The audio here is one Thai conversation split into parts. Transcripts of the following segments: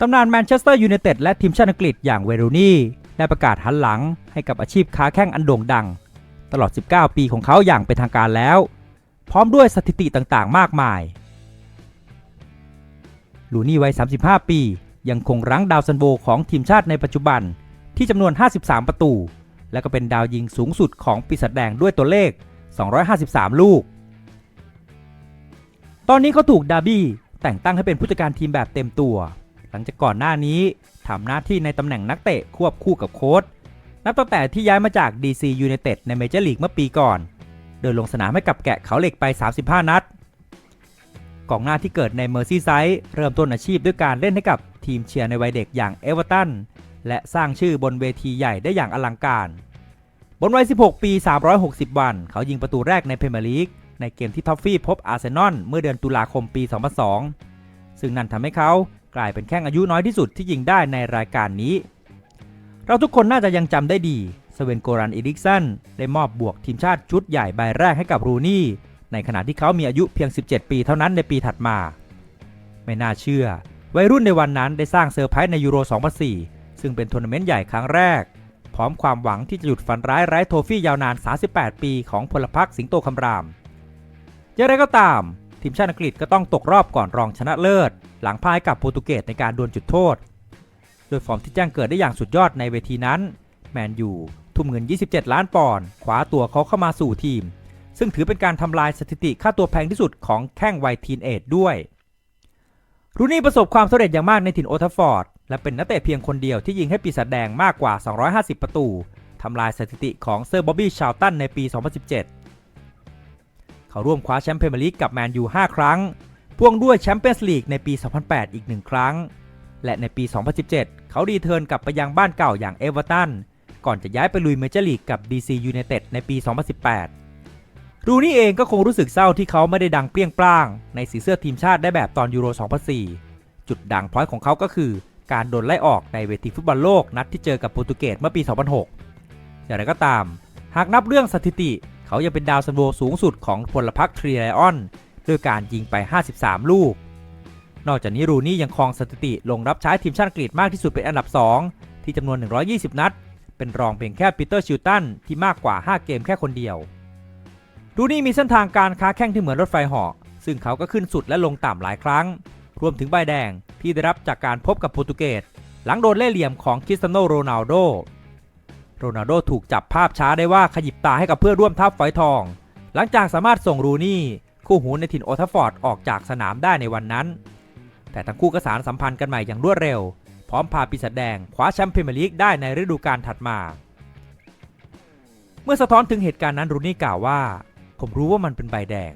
ตำนานแมนเชสเตอร์ยูไนเต็ดและทีมชาติอังกฤษอย่างเวโรนีได้ประกาศหันหลังให้กับอาชีพค้าแข้งอันโด่งดัง ตลอด 19 ปีของเขาอย่างเป็นทางการแล้ว พร้อมด้วยสถิติต่างๆ มากมาย ลูนี่วัย 35 ปี ยังคงรั้งดาวซันโวของทีมชาติในปัจจุบันที่จำนวน 53 ประตู และก็เป็นดาวยิงสูงสุดของปีศาจแดงด้วยตัวเลข 253 ลูก ตอนนี้เขาถูกดาบี้แต่งตั้งให้เป็นผู้จัดการทีมแบบเต็มตัว ลังจากก่อนหน้านี้ทำหน้าที่ในตำแหน่งนักเตะควบคู่กับโค้ชนับตั้งแต่ที่ย้ายมาจาก DC United ในเมเจอร์ลีกเมื่อปีก่อน โดยลงสนามให้กับแกะเขาเหล็กไป 35 นัดกองหน้าที่เกิดในเมอร์ซีไซด์เริ่มต้นอาชีพด้วยการเล่นให้กับทีมเชียร์ในวัยเด็กอย่างเอเวอร์ตันและสร้างชื่อบนเวทีใหญ่ได้อย่างอลังการ บนวัย 16 ปี 360 วัน เขายิงประตูแรกในพรีเมียร์ลีก ในเกมที่ท็อฟฟี่พบอาร์เซนอลเมื่อเดือนตุลาคมปี 2002 ซึ่งนั่นทำให้เขา กลายเป็นแข้งอายุน้อยที่สุดที่ยิงได้ในรายการนี้ เราทุกคนน่าจะยังจำได้ดีสเวนโกรันอีริกสันได้มอบบวกทีมชาติชุดใหญ่ใบแรกให้กับรูนี่ ในขณะที่เขามีอายุเพียง 17 ปีเท่านั้นในปีถัดมา ไม่น่าเชื่อ วัยรุ่นในวันนั้นได้สร้างเซอร์ไพรส์ในยูโร 2004 ซึ่งเป็นทัวร์นาเมนต์ใหญ่ครั้งแรก พร้อมความหวังที่จะหยุดฝันร้ายไร้โทฟี่ยาวนาน 38 ปีของพลพรรคสิงโตคำรามอย่างไรก็ตาม ทีมชาติอังกฤษก็ต้องตกรอบก่อนรองชนะเลิศ หลังพ่ายกับโปรตุเกสในการดวลจุดโทษ โดยฟอร์มที่แจ้งเกิดได้อย่างสุดยอดในเวทีนั้น แมนยูทุ่มเงิน 27 ล้านปอนด์คว้าตัวเขาเข้ามาสู่ทีม ซึ่งถือเป็นการทำลายสถิติค่าตัวแพงที่สุดของแข้งวัยทีนเอจด้วยรูนี่ประสบความสำเร็จอย่างมากในถิ่นโอทัฟฟอร์ด และเป็นนักเตะเพียงคนเดียวที่ยิงให้ปีศาจแดงมากกว่า 250 ประตูทำลายสถิติของเซอร์บ๊อบบี้ชาวตันในปี 2017 เขาร่วมคว้าแชมป์พรีเมียร์ลีกกับแมนยู 5 ครั้ง พ่วงด้วยแชมเปี้ยนส์ลีกในปี 2008 อีกหนึ่งครั้ง และในปี 2017 เขารีเทิร์นกลับไปยังบ้านเก่าอย่างเอเวอร์ตัน ก่อนจะย้ายไปลุยเมเจอร์ลีกกับ DC United ในปี 2018 รูนี่เองก็คงรู้สึกเศร้าที่เขาไม่ได้ดังเปรี้ยงปร้าง ในสีเสื้อทีมชาติได้แบบตอนยูโร 2004 จุดด่างพร้อยของเขาก็คือ การโดนไล่ออกในเวทีฟุตบอลโลกนัดที่เจอกับโปรตุเกสเมื่อปี 2006 อย่างไรก็ตาม หากนับเรื่องสถิติ เขายังเป็นดาวซันโวสูงสุดของพลพรรคทรีไลออนด้วยการยิงไป 53 ลูก นอกจากนี้รูนี่ยังครองสถิติลงรับใช้ทีมชาติอังกฤษมากที่สุดเป็นอันดับ 2 ที่จำนวน 120 นัด เป็นรองเพียงแค่ปีเตอร์ชิลตันที่มากกว่า 5 เกมแค่คนเดียว รูนี่มีเส้นทางการค้าแข้งที่เหมือนรถไฟเหาะซึ่งเขาก็ขึ้นสุดและลงต่ำหลายครั้ง รวมถึงใบแดงที่ได้รับจากการพบกับโปรตุเกสหลังโดนเล่ห์เหลี่ยมของคริสเตียโนโรนัลโด โรนัลโดถูกจับภาพช้าได้ว่าขยิบตาให้กับเพื่อนร่วมทัพฝอยทอง หลังจากสามารถส่งรูนี่คู่หูในถิ่นโอทัฟฟอร์ดออกจากสนามได้ในวันนั้น แต่ทั้งคู่ก็สารสัมพันธ์กันใหม่อย่างรวดเร็ว พร้อมพาปีศาจแดงคว้าแชมป์พรีเมียร์ลีกได้ในฤดูกาลถัดมา เมื่อสะท้อนถึงเหตุการณ์นั้นรูนี่กล่าวว่า ผมรู้ว่ามันเป็นใบแดง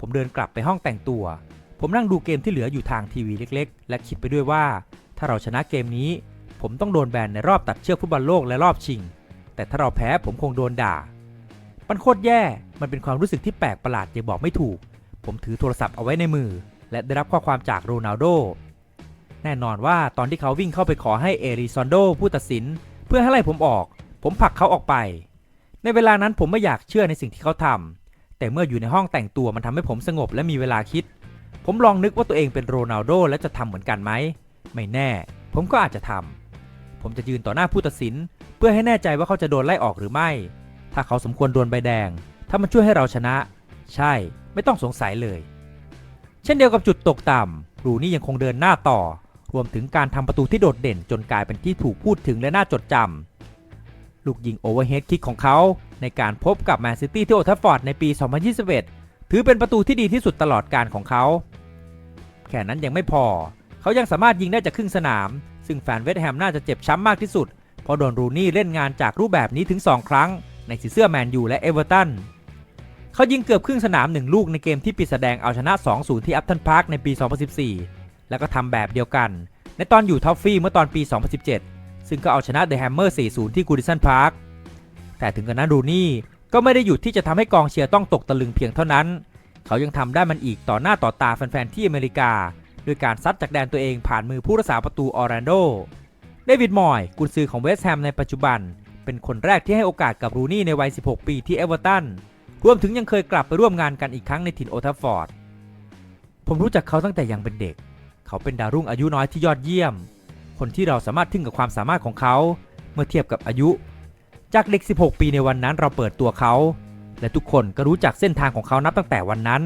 ผมเดินกลับไปห้องแต่งตัว ผมนั่งดูเกมที่เหลืออยู่ทางทีวีเล็ก ๆ และคิดไปด้วยว่า ถ้าเราชนะเกมนี้ ผมต้องโดนแบนในรอบตัดเชือกฟุตบอลโลกและรอบชิง แต่ถ้าเราแพ้ผมคงโดนด่า มันโคตรแย่ มันเป็นความรู้สึกที่แปลกประหลาดยังบอกไม่ถูก ผมถือโทรศัพท์เอาไว้ในมือ และได้รับข้อความจากโรนัลโด แน่นอนว่าตอนที่เขาวิ่งเข้าไปขอให้เอริซอนโดผู้ตัดสิน เพื่อให้ไล่ผมออก ผมผลักเขาออกไป ในเวลานั้นผมไม่อยากเชื่อในสิ่งที่เขาทำแต่เมื่ออยู่ในห้องแต่งตัวมันทำให้ผมสงบและมีเวลาคิด ผมลองนึกว่าตัวเองเป็นโรนัลโดและจะทำเหมือนกันไหม ไม่แน่ ผมก็อาจจะทำผมจะยืนต่อหน้าผู้ตัดสิน เพื่อให้แน่ใจว่าเขาจะโดนไล่ออกหรือไม่ ถ้าเขาสมควรโดนใบแดง ถ้ามันช่วยให้เราชนะ ใช่ ไม่ต้องสงสัยเลย เช่นเดียวกับจุดตกต่ำรูนี่ยังคงเดินหน้าต่อ รวมถึงการทำประตูที่โดดเด่นจนกลายเป็นที่ถูกพูดถึงและน่าจดจำ ลูกยิงโอเวอร์เฮดคิกของเขาในการพบกับแมนซิตี้ที่โอทัฟฟอร์ดในปี 2021 ถือเป็นประตูที่ดีที่สุดตลอดการของเขา แค่นั้นยังไม่พอ เขายังสามารถยิงได้จากครึ่งสนาม ซึ่งแฟนเวสต์แฮมน่าจะเจ็บช้ำมากที่สุด เพราะโดนรูนี่เล่นงานจากรูปแบบนี้ถึง 2 ครั้ง ในสีเสื้อแมนยูและเอเวอร์ตันเขายิงเกือบครึ่งสนาม 1 ลูกในเกมที่ปีศาจแดงเอาชนะ 2-0 ที่อัพตันพาร์คในปี 2014 แล้วก็ทำแบบเดียวกัน ในตอนอยู่ท็อฟฟี่เมื่อตอนปี 2017 ซึ่งก็เอาชนะเดอะแฮมเมอร์ 4-0 ที่กูดิสันพาร์คแต่ถึงกระนั้นรูนี่ก็ไม่ได้หยุดที่จะทำให้กองเชียร์ต้องตกตะลึงเพียงเท่านั้น เขายังทำได้มันอีกต่อหน้าต่อตาแฟนๆที่อเมริกาด้วยการซัดจากแดนตัวเองผ่านมือผู้รักษาประตูออร์แลนโด เดวิดมอยกุนซือของเวสต์แฮมในปัจจุบัน เป็นคนแรกที่ให้โอกาสกับรูนี่ในวัย 16 ปีที่เอเวอร์ตันรวมถึงยังเคยกลับไปร่วมงานกันอีกครั้งในถิ่นโอทัฟฟอร์ด ผมรู้จักเขาตั้งแต่ยังเป็นเด็ก เขาเป็นดาวรุ่งอายุน้อยที่ยอดเยี่ยม คนที่เราสามารถทึ่งกับความสามารถของเขา เมื่อเทียบกับอายุ จากเด็ก 16 ปีในวันนั้นเราเปิดตัวเขา และทุกคนก็รู้จักเส้นทางของเขานับตั้งแต่วันนั้น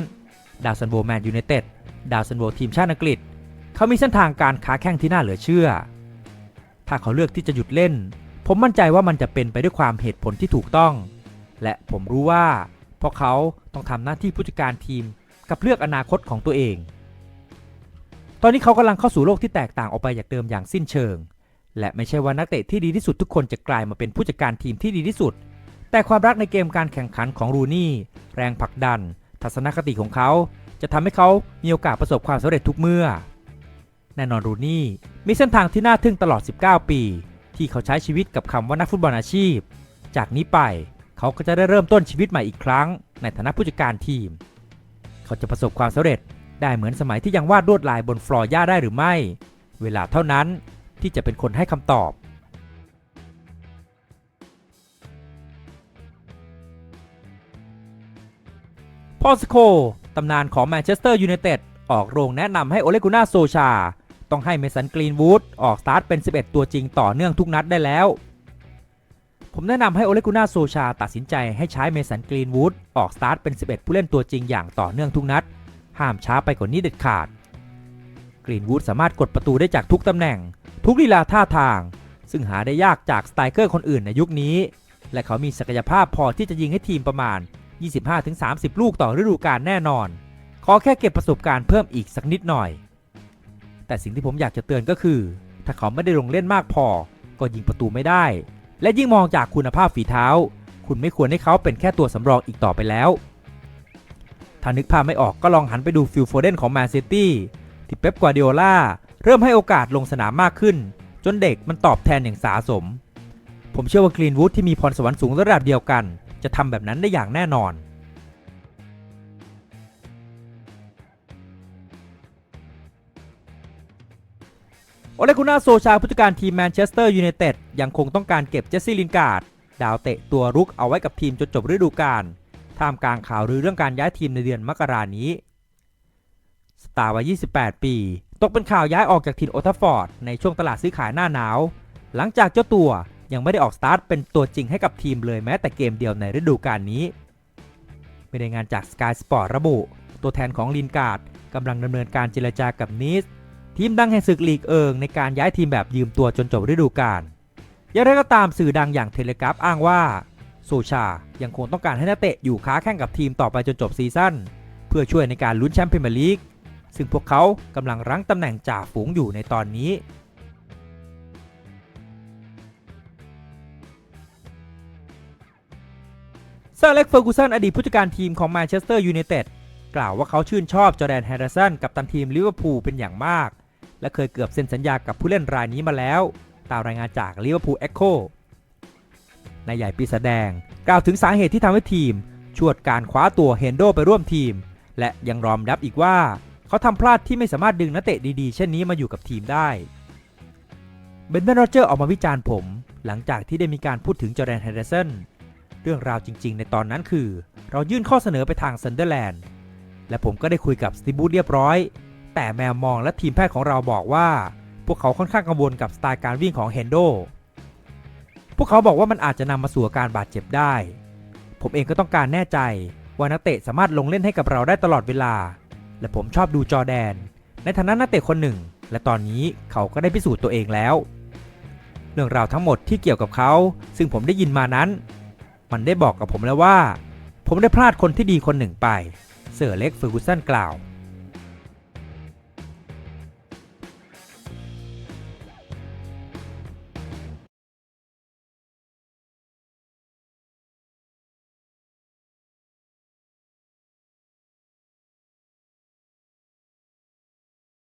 ดาวซันโบแมนยูไนเต็ด ดาวซันโบทีมชาติอังกฤษ เขามีเส้นทางการค้าแข่งที่น่าเหลือเชื่อ ถ้าเขาเลือกที่จะหยุดเล่น ผมมั่นใจว่ามันจะเป็นไปด้วยความเหตุผลที่ถูกต้อง และผมรู้ว่าเพราะเขาต้องทำหน้าที่ผู้จัดการทีมกับเลือกอนาคตของตัวเอง ตอนนี้เขากำลังเข้าสู่โลกที่แตกต่างออกไปจากเดิมอย่างสิ้นเชิง และไม่ใช่ว่านักเตะที่ดีที่สุดทุกคนจะกลายมาเป็นผู้จัดการทีมที่ดีที่สุด แต่ความรักในเกมการแข่งขันของรูนี่ แรงผลักดัน ทัศนคติของเขา จะทำให้เขามีโอกาสประสบความสำเร็จทุกเมื่อ แน่นอนรูนี่ มีเส้นทางที่น่าทึ่งตลอด 19 ปี ที่เขาใช้ชีวิตกับคำว่านักฟุตบอลอาชีพ จากนี้ไปเขาก็จะได้เริ่มต้นชีวิตใหม่อีกครั้ง ในฐานะผู้จัดการทีม เขาจะประสบความสำเร็จได้เหมือนสมัยที่ยังวาดลวดลายบนฟลอร์หญ้าได้หรือไม่ เวลาเท่านั้นที่จะเป็นคนให้คำตอบพอลสโคตำนานของแมนเชสเตอร์ยูไนเต็ดออกโรงแนะนำให้โอเลกุน่าโซชา ต้องให้เมสันกรีนวูดออกสตาร์ทเป็น 11 ตัวจริงต่อเนื่องทุกนัดได้แล้ว ผมแนะนำให้โอเลกุน่าโซชาตัดสินใจให้ใช้เมสันกรีนวูดออกสตาร์ทเป็น 11 ผู้เล่นตัวจริงอย่างต่อเนื่องทุกนัด ห้ามช้าไปกว่านี้เด็ดขาด กรีนวูดสามารถกดประตูได้จากทุกตำแหน่ง ทุกลีลาท่าทาง ซึ่งหาได้ยากจากสไตรเกอร์คนอื่นในยุคนี้ และเขามีศักยภาพพอที่จะยิงให้ทีมประมาณ 25-30 ลูกต่อฤดูกาลแน่นอน ขอแค่เก็บประสบการณ์เพิ่มอีกสักนิดหน่อย แต่สิ่งที่ผมอยากจะเตือนก็คือ ถ้าเขาไม่ได้ลงเล่นมากพอ ก็ยิงประตูไม่ได้ และยิ่งมองจากคุณภาพฝีเท้า คุณไม่ควรให้เขาเป็นแค่ตัวสำรองอีกต่อไปแล้ว ถ้านึกภาพไม่ออกก็ลองหันไปดูฟิลโฟเดนของแมนซิตี้ที่เป๊ปกวาร์ดิโอลาเริ่มให้โอกาสลงสนามมากขึ้น จนเด็กมันตอบแทนอย่างสาสม ผมเชื่อว่ากรีนวูดที่มีพรสวรรค์สูงระดับเดียวกัน จะทำแบบนั้นได้อย่างแน่นอน โอเลกุนาโซชาผู้จัดการทีมแมนเชสเตอร์ยูไนเต็ดยังคงต้องการเก็บเจสซี่ลินการ์ดดาวเตะตัวรุกเอาไว้กับทีมจนจบฤดูกาลท่ามกลางข่าวลือเรื่องการย้ายทีมในเดือนมกรานี้ สตาร์วัย 28 ปี ตกเป็นข่าวย้ายออกจากทีมโอทัฟฟอร์ดในช่วงตลาดซื้อขายหน้าหนาว หลังจากเจ้าตัวยังไม่ได้ออกสตาร์ทเป็นตัวจริงให้กับทีมเลยแม้แต่เกมเดียวในฤดูกาลนี้มีรายงานจาก Sky Sport ระบุ ตัวแทนของลินการ์ดกำลังดำเนินการเจรจากับนิส ทีมดังแห่งศึกลีกเอิงในการย้ายทีมแบบยืมตัวจนจบฤดูกาลอย่างไรก็ตามสื่อดังอย่างเทเลกราฟอ้างว่าโซชายังคงต้องการให้นักเตะอยู่ค้าแข่งกับทีมต่อไปจนจบซีซั่นเพื่อช่วยในการลุ้นแชมป์พรีเมียร์ลีกซึ่งพวกเขากำลังรั้งตำแหน่งจ่าฝูงอยู่ในตอนนี้เซอร์เล็กเฟอร์กูสันอดีตผู้จัดการทีมของแมนเชสเตอร์ยูไนเต็ดกล่าวว่าเขาชื่นชอบจอแดนแฮร์ริสันกับตันทีมลิเวอร์พูลเป็นอย่างมาก และเคยเกือบเซ็นสัญญากับผู้เล่นรายนี้มาแล้ว ตามรายงานจากลิเวอร์พูลเอ็กโคนายใหญ่ปีแสดง กล่าวถึงสาเหตุที่ทำให้ทีม ชวดการคว้าตัวเฮนโดไปร่วมทีม และยังรอมรับอีกว่า เขาทำพลาดที่ไม่สามารถดึงนักเตะดีๆ เช่นนี้มาอยู่กับทีมได้เบนเดนโรเจอร์ออกมาวิจารณ์ผม หลังจากที่ได้มีการพูดถึงจอร์แดนแฮร์ริสันเรื่องราวจริง ๆ ในตอนนั้นคือ เรายื่นข้อเสนอไปทางซันเดอร์แลนด์และผมก็ได้คุยกับสตีบูธเรียบร้อย แต่แมวมองและทีมแพทย์ของเราบอกว่า พวกเขาค่อนข้างกังวลกับสไตล์การวิ่งของเฮนโด พวกเขาบอกว่ามันอาจจะนำมาสู่การบาดเจ็บได้ ผมเองก็ต้องการแน่ใจว่านักเตะสามารถลงเล่นให้กับเราได้ตลอดเวลา และผมชอบดูจอแดน ในฐานะนักเตะคนหนึ่ง และตอนนี้เขาก็ได้พิสูจน์ตัวเองแล้ว เรื่องราวทั้งหมดที่เกี่ยวกับเขา ซึ่งผมได้ยินมานั้น มันได้บอกกับผมแล้วว่า ผมได้พลาดคนที่ดีคนหนึ่งไป เซอร์เล็กเฟอร์กูสันกล่าว